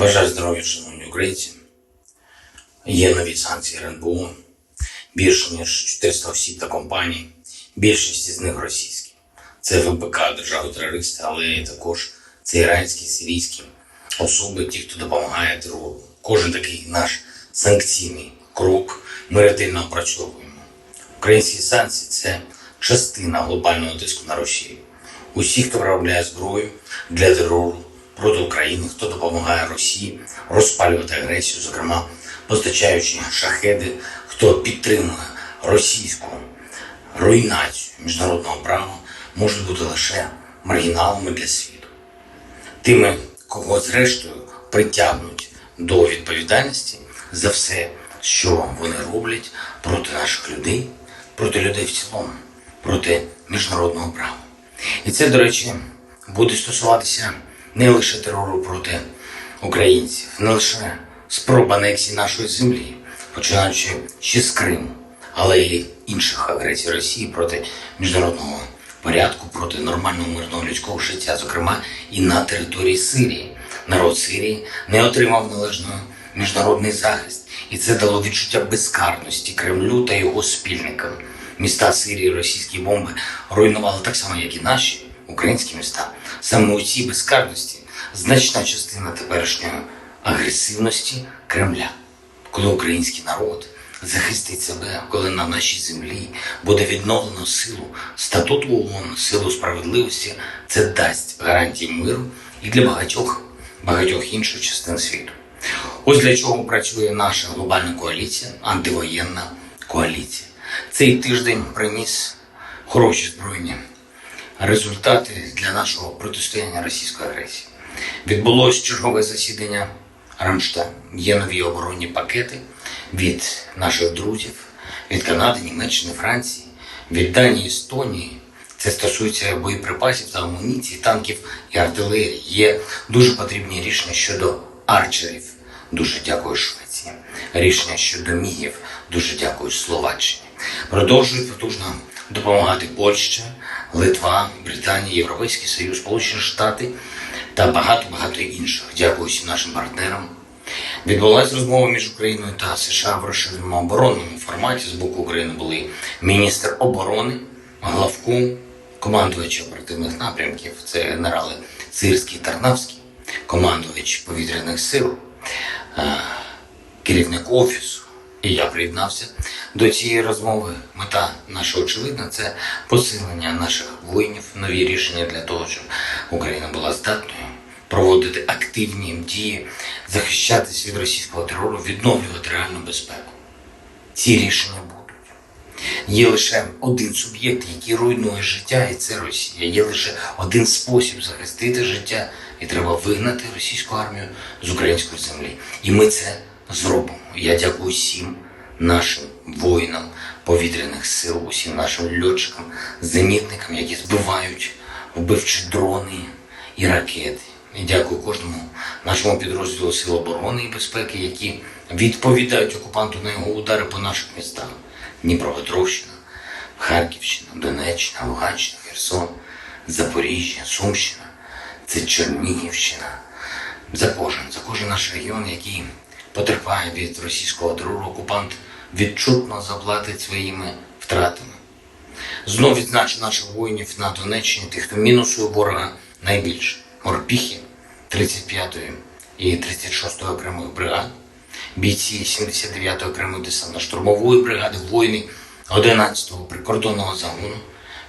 Бажаю здоров'я, шановні українці. Є нові санкції РНБО, більше ніж 400 осіб та компаній, більшість із них російські. Це ВПК держави-терористи, але також це іранські, сирійські особи, ті, хто допомагає терору. Кожен такий наш санкційний крок ми ретельно опрацьовуємо. Українські санкції це частина глобального тиску на Росію. Усі, хто виробляє зброю для терору проти України, хто допомагає Росії розпалювати агресію, зокрема постачаючи шахеди, хто підтримує російську руйнацію міжнародного права, можуть бути лише маргіналами для світу. Тими, кого зрештою притягнуть до відповідальності за все, що вони роблять проти наших людей, проти людей в цілому, проти міжнародного права. І це, до речі, буде стосуватися не лише терору проти українців, не лише спроб анексії нашої землі, починаючи ще з Криму, але й інших агресій Росії проти міжнародного порядку, проти нормального мирного людського життя, зокрема і на території Сирії. Народ Сирії не отримав належного міжнародний захист, і це дало відчуття безкарності Кремлю та його спільникам. Міста Сирії російські бомби руйнували так само, як і наші українські міста. Саме у цій безкарності значна частина теперішньої агресивності Кремля, коли український народ захистить себе, коли на нашій землі буде відновлено силу статуту ООН, силу справедливості, це дасть гарантії миру і для багатьох багатьох інших частин світу. Ось для чого працює наша глобальна коаліція, антивоєнна коаліція. Цей тиждень приніс хороші збройні результати для нашого протистояння російської агресії. Відбулось чергове засідання Рамштайн. Є нові оборонні пакети від наших друзів, від Канади, Німеччини, Франції, від Данії, Естонії. Це стосується боєприпасів та амуніції, танків і артилерії. Є дуже потрібні рішення щодо арчерів. Дуже дякую Швеції. Рішення щодо мігів. Дуже дякую Словаччині. Продовжують потужно допомагати Польща, Литва, Британія, Європейський Союз, Сполучені Штати та багато багато інших. Дякую всім нашим партнерам. Відбулася розмова між Україною та США в розширеному оборонному форматі. З боку України були міністр оборони, главку, командувачі оперативних напрямків. Це генерали Цирський Тарнавський, командувач повітряних сил, е, керівник офісу. І я приєднався до цієї розмови. Мета наша очевидна це посилення наших воїнів, нові рішення для того, щоб Україна була здатною проводити активні дії, захищатись від російського терору, відновлювати реальну безпеку. Ці рішення будуть. Є лише один суб'єкт, який руйнує життя, і це Росія. Є лише один спосіб захистити життя, і треба вигнати російську армію з української землі. І ми це зробимо. Я дякую всім нашим воїнам повітряних сил, усім нашим льотчикам, зенітникам, які збивають вбивчі дрони і ракети. І дякую кожному нашому підрозділу Сил оборони і безпеки, які відповідають окупанту на його удари по наших містах. Дніпропетровщина, Харківщина, Донеччина, Луганщина, Херсон, Запоріжжя, Сумщина, це Чернігівщина. За кожен, за кожен наш регіон, який потерпає від російського терору, окупант відчутно заплатить своїми втратами. Знов відзначу наших воїнів на Донеччині, тих, хто мінусує ворога найбільше. Морпіхи 35-ї і 36-ї окремих бригад, бійці 79-ї окремої десантно-штурмової бригади, воїни 11-го прикордонного загону,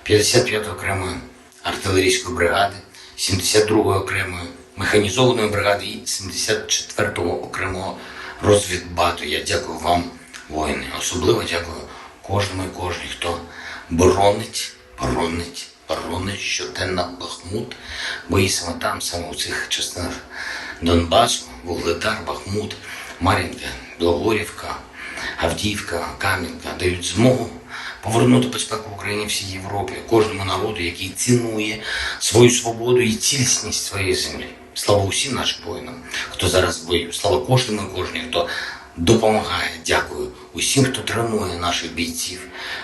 55-ї окремої артилерійської бригади, 72-ї окремої механізованої бригади і 74-го окремого розвідбату. Я дякую вам, воїни. Особливо дякую кожному і кожній, хто боронить, боронить, боронить щоденно Бахмут, бо і саме там, саме у цих частинах Донбасу, Вугледар, Бахмут, Мар'їнка, Білогорівка, Авдіївка, Кам'янка дають змогу повернути безпеку Україні всій Європі, кожному народу, який цінує свою свободу і цілісність своєї землі. Слава усім нашим воїнам, хто зараз в бою. Слава кожному і кожній, хто допомагає. Дякую усім, хто тренує наших бійців,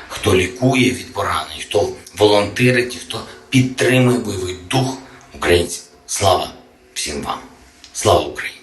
хто лікує від поранень, хто волонтерить, і хто підтримує бойовий дух українців. Слава всім вам! Слава Україні!